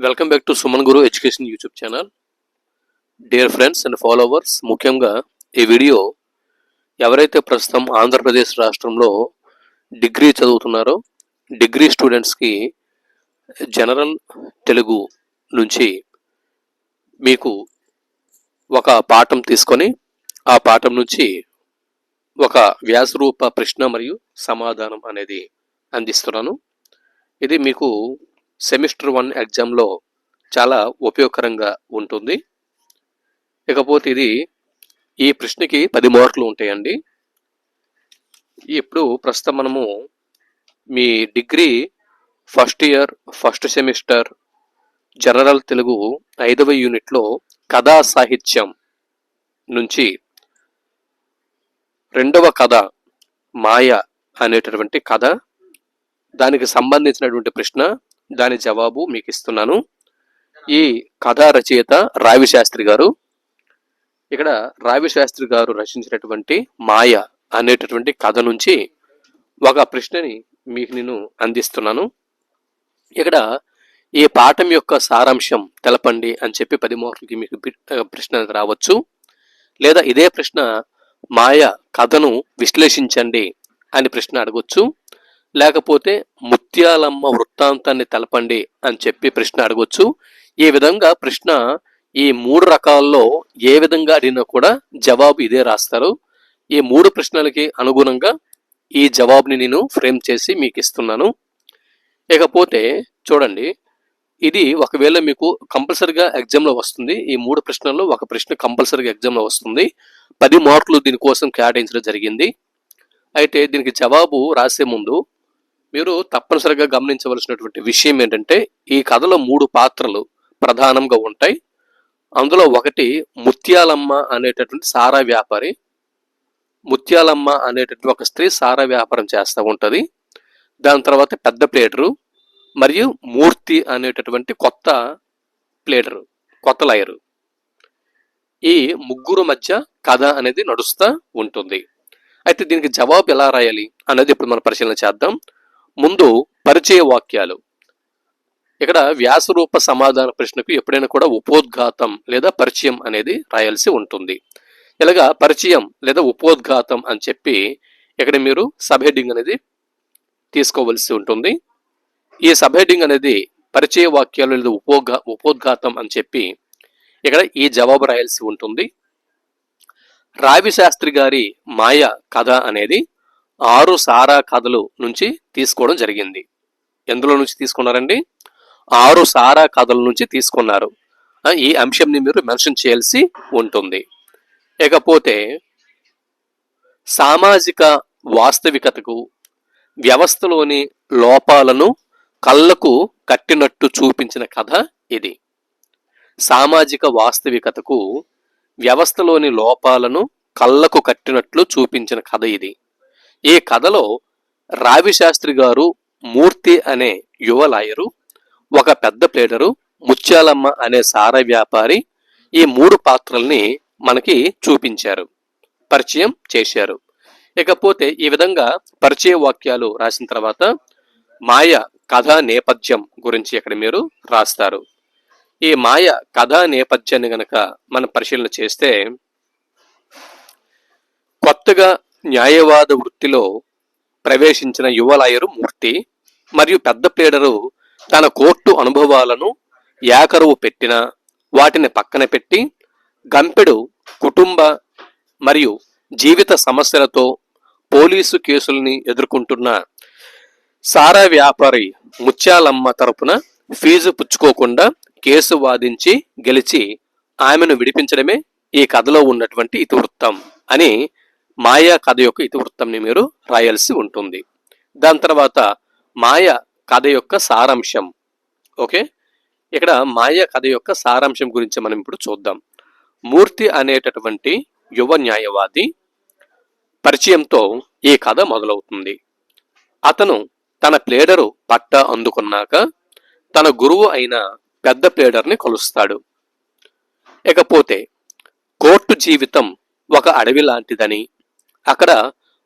Welcome back to Suman Guru education YouTube channel dear friends and followers ముఖ్యంగా ఈ video ఎవరైతే ప్రస్తుతం ఆంధ్రప్రదేశ్ రాష్ట్రంలో డిగ్రీ చదువుతున్నారో డిగ్రీ స్టూడెంట్స్కి జనరల్ తెలుగు నుంచి మీకు ఒక పాఠం తీసుకొని ఆ పాఠం నుంచి ఒక వ్యాసరూప ప్రశ్న మరియు సమాధానం అనేది అందిస్తున్నాను. ఇది మీకు సెమిస్టర్ వన్ ఎగ్జామ్లో చాలా ఉపయోగకరంగా ఉంటుంది. ఇకపోతే ఇది ఈ ప్రశ్నకి పది మార్కులు ఉంటాయండి. ఇప్పుడు ప్రస్తుతం మనము మీ degree first year first semester general Telugu ఐదవ యూనిట్లో కథా సాహిత్యం నుంచి రెండవ కథ మాయ అనేటటువంటి కథ దానికి సంబంధించినటువంటి ప్రశ్న దాని జవాబు మీకు ఇస్తున్నాను ఈ కథా రచయిత రావి శాస్త్రి గారు. ఇక్కడ రావి శాస్త్రి గారు రచించినటువంటి మాయ అనేటటువంటి కథ నుంచి ఒక ప్రశ్నని మీకు నేను అందిస్తున్నాను. ఇక్కడ ఈ పాఠం యొక్క సారాంశం తెలపండి అని చెప్పి పది మార్కులకి మీకు ప్రశ్న రావచ్చు. లేదా ఇదే ప్రశ్న మాయ కథను విశ్లేషించండి అని ప్రశ్న అడగొచ్చు. లేకపోతే ముత్యాలమ్మ వృత్తాంతాన్ని తెలపండి అని చెప్పి ప్రశ్న అడగొచ్చు. ఈ విధంగా ప్రశ్న ఈ మూడు రకాల్లో ఏ విధంగా అడిగినా కూడా జవాబు ఇదే రాస్తారు. ఈ మూడు ప్రశ్నలకి అనుగుణంగా ఈ జవాబుని నేను ఫ్రేమ్ చేసి మీకు ఇస్తున్నాను. ఇకపోతే చూడండి ఇది ఒకవేళ మీకు కంపల్సరిగా ఎగ్జామ్లో వస్తుంది. ఈ మూడు ప్రశ్నల్లో ఒక ప్రశ్న కంపల్సరిగా ఎగ్జామ్లో వస్తుంది. పది మార్కులు దీనికోసం కేటాయించడం జరిగింది. అయితే దీనికి జవాబు రాసే ముందు మీరు తప్పనిసరిగా గమనించవలసినటువంటి విషయం ఏంటంటే ఈ కథలో మూడు పాత్రలు ప్రధానంగా ఉంటాయి. అందులో ఒకటి ముత్యాలమ్మ అనేటటువంటి సారా వ్యాపారి. ముత్యాలమ్మ అనేటటువంటి ఒక స్త్రీ సారా వ్యాపారం చేస్తూ ఉంటుంది. దాని తర్వాత పెద్ద ప్లేటరు మరియు మూర్తి అనేటటువంటి కొత్త ప్లేటరు కొత్త లయరు. ఈ ముగ్గురు మధ్య కథ అనేది నడుస్తూ ఉంటుంది. అయితే దీనికి జవాబు ఎలా రాయాలి అనేది ఇప్పుడు మనం పరిశీలన చేద్దాం. ముందు పరిచయ వాక్యాలు. ఇక్కడ వ్యాసరూప సమాధాన ప్రశ్నకు ఎప్పుడైనా కూడా ఉపోద్ఘాతం లేదా పరిచయం అనేది రాయాల్సి ఉంటుంది. ఇలాగా పరిచయం లేదా ఉపోద్ఘాతం అని చెప్పి ఇక్కడ మీరు సబ్ హెడ్డింగ్ అనేది తీసుకోవలసి ఉంటుంది. ఈ సబ్ హెడ్డింగ్ అనేది పరిచయ వాక్యాలు లేదా ఉపోద్ఘా ఉపోద్ఘాతం అని చెప్పి ఇక్కడ ఈ జవాబు రాయాల్సి ఉంటుంది. రావి శాస్త్రి గారి మాయ కథ అనేది ఆరు సారా కథలు నుంచి తీసుకోవడం జరిగింది. ఎందులో నుంచి తీసుకున్నారండి? ఆరు సారా కథల నుంచి తీసుకున్నారు. ఈ అంశంని మీరు మెన్షన్ చేయాల్సి ఉంటుంది. ఇకపోతే సామాజిక వాస్తవికతకు వ్యవస్థలోని లోపాలను కళ్ళకు కట్టినట్టు చూపించిన కథ ఇది. సామాజిక వాస్తవికతకు వ్యవస్థలోని లోపాలను కళ్ళకు కట్టినట్లు చూపించిన కథ ఇది. ఈ కథలో రావిశాస్త్రి గారు మూర్తి అనే యువ లాయరు ఒక పెద్ద ప్లేడరు ముత్యాలమ్మ అనే సార వ్యాపారి ఈ మూడు పాత్రల్ని మనకి చూపించారు పరిచయం చేశారు. ఇకపోతే ఈ విధంగా పరిచయ వాక్యాలు రాసిన తర్వాత మాయ కథా నేపథ్యం గురించి ఇక్కడ మీరు రాస్తారు. ఈ మాయ కథా నేపథ్యాన్ని గనక మనం పరిశీలన చేస్తే కొత్తగా న్యాయవాద వృత్తిలో ప్రవేశించిన యువ లాయరు మూర్తి మరియు పెద్ద ప్లేడరు తన కోర్టు అనుభవాలను ఏకరువు పెట్టిన వాటిని పక్కన పెట్టి గంపెడు కుటుంబ మరియు జీవిత సమస్యలతో పోలీసు కేసుల్ని ఎదుర్కొంటున్న సారా వ్యాపారి ముత్యాలమ్మ తరపున ఫీజు పుచ్చుకోకుండా కేసు వాదించి గెలిచి ఆమెను విడిపించడమే ఈ కథలో ఉన్నటువంటి ఇతివృత్తం అని మాయా కథ యొక్క ఇతివృత్తంని మీరు రాయాల్సి ఉంటుంది. దాని తర్వాత మాయ కథ యొక్క సారాంశం. ఓకే? ఇక్కడ మాయ కథ యొక్క సారాంశం గురించి మనం ఇప్పుడు చూద్దాం. మూర్తి అనేటటువంటి యువ న్యాయవాది పరిచయంతో ఈ కథ మొదలవుతుంది. అతను తన ప్లేడరు పట్ట అందుకున్నాక తన గురువు అయిన పెద్ద ప్లేడర్ని కలుస్తాడు. ఇకపోతే కోర్టు జీవితం ఒక అడవి లాంటిదని అక్కడ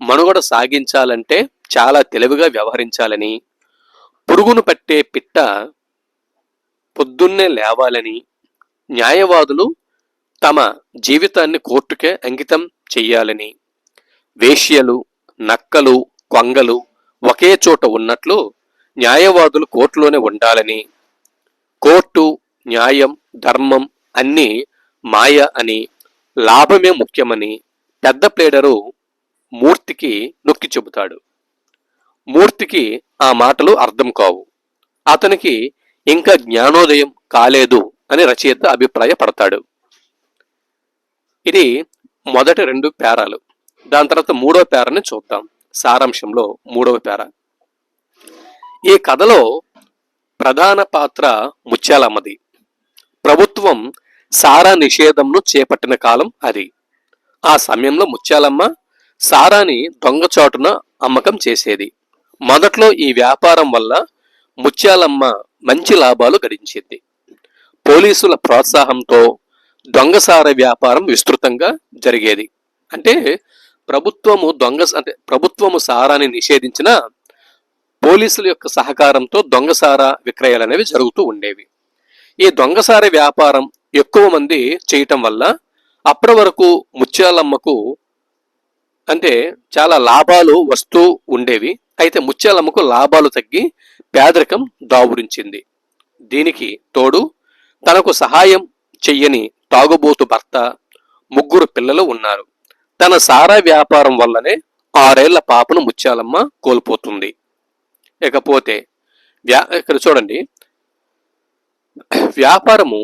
మనుగడ సాగించాలంటే చాలా తెలివిగా వ్యవహరించాలని పురుగును పట్టే పిట్ట పొద్దున్నే లేవాలని న్యాయవాదులు తమ జీవితాన్ని కోర్టుకే అంకితం చెయ్యాలని వేశ్యలు నక్కలు కొంగలు ఒకే చోట ఉన్నట్లు న్యాయవాదులు కోర్టులోనే ఉండాలని కోర్టు న్యాయం ధర్మం అన్నీ మాయ అని లాభమే ముఖ్యమని పెద్ద ప్లేడరు మూర్తికి నొక్కి చెబుతాడు. మూర్తికి ఆ మాటలు అర్థం కావు. అతనికి ఇంకా జ్ఞానోదయం కాలేదు అని రచయిత అభిప్రాయపడతాడు. ఇది మొదటి రెండు పేరాలు దాని తర్వాత మూడో పేరని చూద్దాం. సారాంశంలో మూడవ పేర ఈ కథలో ప్రధాన పాత్ర ముత్యాలమ్మది. ప్రభుత్వం సారా నిషేధంను చేపట్టిన కాలం అది. ఆ సమయంలో ముత్యాలమ్మ సారాని దొంగచాటున అమ్మకం చేసేది. మొదట్లో ఈ వ్యాపారం వల్ల ముత్యాలమ్మ మంచి లాభాలు గడించింది. పోలీసుల ప్రోత్సాహంతో దొంగసార వ్యాపారం విస్తృతంగా జరిగేది. అంటే ప్రభుత్వము దొంగ అంటే ప్రభుత్వము సారాన్ని నిషేధించిన పోలీసుల యొక్క సహకారంతో దొంగసార విక్రయాలు అనేవి జరుగుతూ ఉండేవి. ఈ దొంగసార వ్యాపారం ఎక్కువ మంది చేయటం వల్ల అప్పటి వరకు ముత్యాలమ్మకు అంటే చాలా లాభాలు వస్తూ ఉండేవి. అయితే ముత్యాలమ్మకు లాభాలు తగ్గి పేదరికం దావురించింది దీనికి తోడు తనకు సహాయం చెయ్యని తాగుబోతు భర్త ముగ్గురు పిల్లలు ఉన్నారు. తన సారా వ్యాపారం వల్లనే ఆరేళ్ళ పాపను ముత్యాలమ్మ కోల్పోతుంది. ఇకపోతే వ్యా ఇక్కడ చూడండి. వ్యాపారము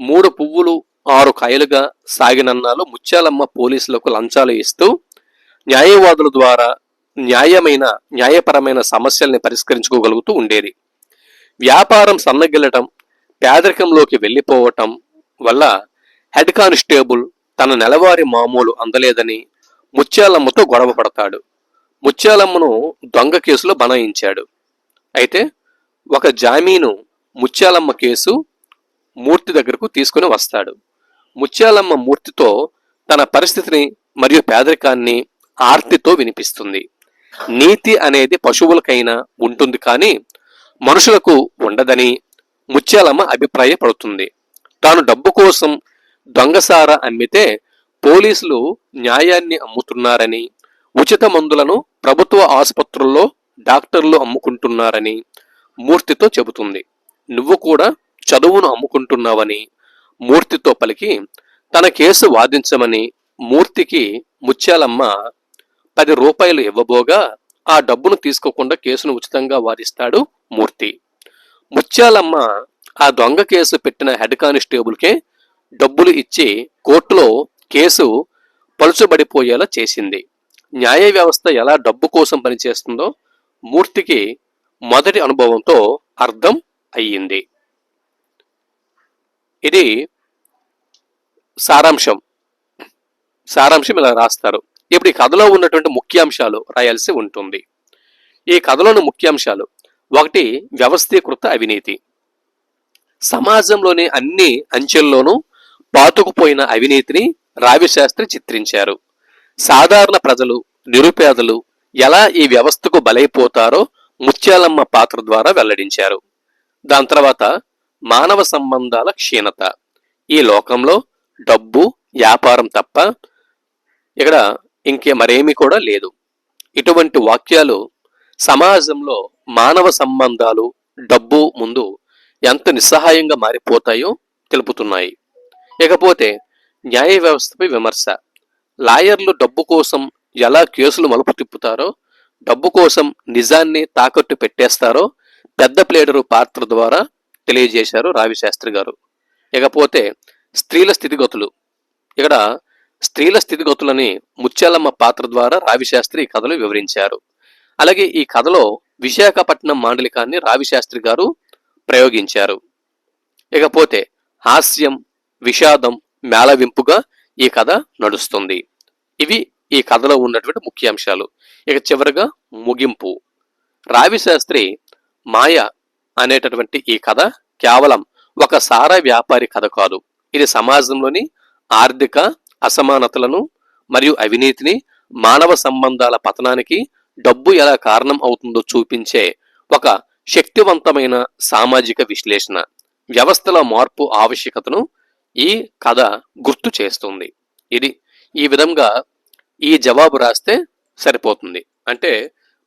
మూడు పువ్వులు ఆరు కాయలుగా సాగినన్నాలో ముత్యాలమ్మ పోలీసులకు లంచాలు ఇస్తూ న్యాయవాదుల ద్వారా న్యాయమైన న్యాయపరమైన సమస్యల్ని పరిష్కరించుకోగలుగుతూ ఉండేది. వ్యాపారం సన్నగిల్లటం పేదరికంలోకి వెళ్ళిపోవటం వల్ల హెడ్ కానిస్టేబుల్ తన నెలవారీ మామూలు అందలేదని ముత్యాలమ్మతో గొడవ పడతాడు. ముత్యాలమ్మను దొంగ కేసులో బనాయించాడు. అయితే ఒక జామీను ముత్యాలమ్మ కేసు మూర్తి దగ్గరకు తీసుకుని వస్తాడు. ముత్యాలమ్మ మూర్తితో తన పరిస్థితిని మరియు పేదరికాన్ని ఆర్తితో వినిపిస్తుంది. నీతి అనేది పశువులకైనా ఉంటుంది కానీ మనుషులకు ఉండదని ముత్యాలమ్మ అభిప్రాయపడుతుంది. తాను డబ్బు కోసం దొంగసార అమ్మితే పోలీసులు న్యాయాన్ని అమ్ముతున్నారని ఉచిత మందులను ప్రభుత్వ ఆసుపత్రుల్లో డాక్టర్లు అమ్ముకుంటున్నారని మూర్తితో చెబుతుంది. నువ్వు కూడా చదువును అమ్ముకుంటున్నావని మూర్తితో పలికి తన కేసు వాదించమని మూర్తికి ముత్యాలమ్మ పది రూపాయలు ఇవ్వబోగా ఆ డబ్బును తీసుకోకుండా కేసును ఉచితంగా వాదిస్తాడు మూర్తి. ముత్యాలమ్మ ఆ దొంగ కేసు పెట్టిన హెడ్ కానిస్టేబుల్కే డబ్బులు ఇచ్చి కోర్టులో కేసు పలుచబడిపోయేలా చేసింది. న్యాయ వ్యవస్థ ఎలా డబ్బు కోసం పనిచేస్తుందో మూర్తికి మొదటి అనుభవంతో అర్థం అయ్యింది. ఇది సారాంశం. సారాంశం ఇలా రాస్తారు. ఇప్పుడు ఈ కథలో ఉన్నటువంటి ముఖ్యాంశాలు రాయాల్సి ఉంటుంది. ఈ కథలోని ముఖ్యాంశాలు ఒకటి వ్యవస్థీకృత అవినీతి. సమాజంలోని అన్ని అంచెల్లోనూ పాతుకుపోయిన అవినీతిని రావిశాస్త్రి చిత్రించారు. సాధారణ ప్రజలు నిరుపేదలు ఎలా ఈ వ్యవస్థకు బలైపోతారో ముత్యాలమ్మ పాత్ర ద్వారా వెల్లడించారు. దాని తర్వాత మానవ సంబంధాల క్షీణత. ఈ లోకంలో డబ్బు వ్యాపారం తప్ప ఇక్కడ ఇంకే మరేమీ కూడా లేదు. ఇటువంటి వాక్యాలు సమాజంలో మానవ సంబంధాలు డబ్బు ముందు ఎంత నిస్సహాయంగా మారిపోతాయో తెలుపుతున్నాయి. ఇకపోతే న్యాయ వ్యవస్థపై విమర్శ. లాయర్లు డబ్బు కోసం ఎలా కేసులు మలుపు తిప్పుతారో డబ్బు కోసం నిజాన్ని తాకట్టు పెట్టేస్తారో పెద్ద ప్లేడరు పాత్ర ద్వారా తెలియజేశారు రావిశాస్త్రి గారు. ఇకపోతే స్త్రీల స్థితిగతులు. ఇక్కడ స్త్రీల స్థితిగతులని ముత్యాలమ్మ పాత్ర ద్వారా రావిశాస్త్రి కథలు వివరించారు. అలాగే ఈ కథలో విశాఖపట్నం మాండలికాన్ని రావిశాస్త్రి గారు ప్రయోగించారు. ఇకపోతే హాస్యం విషాదం మేళవింపుగా ఈ కథ నడుస్తుంది. ఇవి ఈ కథలో ఉన్నటువంటి ముఖ్యాంశాలు. ఇక చివరిగా ముగింపు. రావిశాస్త్రి మాయ అనేటటువంటి ఈ కథ కేవలం ఒక సారా వ్యాపారి కథ కాదు. ఇది సమాజంలోని ఆర్థిక అసమానతలను మరియు అవినీతిని మానవ సంబంధాల పతనానికి డబ్బు ఎలా కారణం అవుతుందో చూపించే ఒక శక్తివంతమైన సామాజిక విశ్లేషణ వ్యవస్థల మార్పు ఆవశ్యకతను ఈ కథ గుర్తు చేస్తుంది. ఇది ఈ విధంగా ఈ జవాబు రాస్తే సరిపోతుంది. అంటే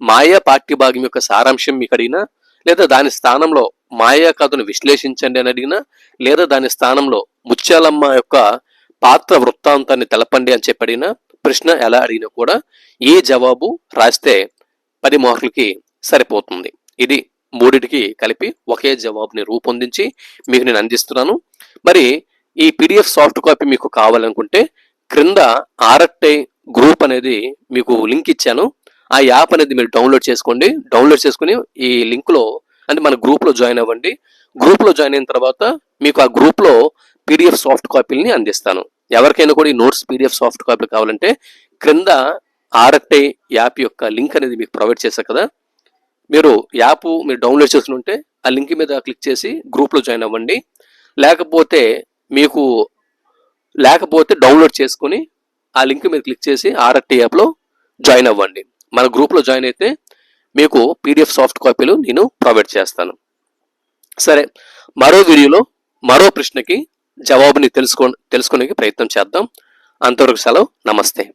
మాయా పాఠ్యభాగం యొక్క సారాంశం మీకు అడిగినా లేదా దాని స్థానంలో మాయా కథను విశ్లేషించండి అని అడిగినా లేదా దాని స్థానంలో ముత్యాలమ్మ యొక్క పాత్ర వృత్తాంతాన్ని తెలపండి అని చెప్పడిన ప్రశ్న ఎలా అడిగినా కూడా ఏ జవాబు రాస్తే పది మార్కులకి సరిపోతుంది. ఇది మూడిటికి కలిపి ఒకే జవాబుని రూపొందించి మీకు నేను అందిస్తున్నాను. మరి ఈ పీడిఎఫ్ సాఫ్ట్ కాపీ మీకు కావాలనుకుంటే క్రింద ఆర్ఎఫ్ఐ గ్రూప్ అనేది మీకు లింక్ ఇచ్చాను. ఆ యాప్ అనేది మీరు డౌన్లోడ్ చేసుకోండి. డౌన్లోడ్ చేసుకుని ఈ లింక్లో అంటే మన గ్రూప్లో జాయిన్ అవ్వండి. గ్రూప్లో జాయిన్ అయిన తర్వాత మీకు ఆ గ్రూప్లో పీడిఎఫ్ సాఫ్ట్ కాపీలని అందిస్తాను. ఎవరికైనా కూడా ఈ నోట్స్ పీడిఎఫ్ సాఫ్ట్ కాపీలు కావాలంటే క్రింద ఆర్ఎక్టై యాప్ యొక్క లింక్ అనేది మీకు ప్రొవైడ్ చేశారు కదా. మీరు యాప్ మీరు డౌన్లోడ్ చేసుకుని ఉంటే ఆ లింక్ మీద క్లిక్ చేసి గ్రూప్లో జాయిన్ అవ్వండి. లేకపోతే మీకు లేకపోతే డౌన్లోడ్ చేసుకుని ఆ లింక్ మీద క్లిక్ చేసి ఆర్ఆర్టీ యాప్లో జాయిన్ అవ్వండి. మన గ్రూప్లో జాయిన్ అయితే మీకు పీడిఎఫ్ సాఫ్ట్ కాపీలు నేను ప్రొవైడ్ చేస్తాను. సరే మరో వీడియోలో మరో ప్రశ్నకి జవాబుని తెలుసుకో తెలుసుకునే ప్రయత్నం చేద్దాం. అంతవరకు సెలవు. నమస్తే.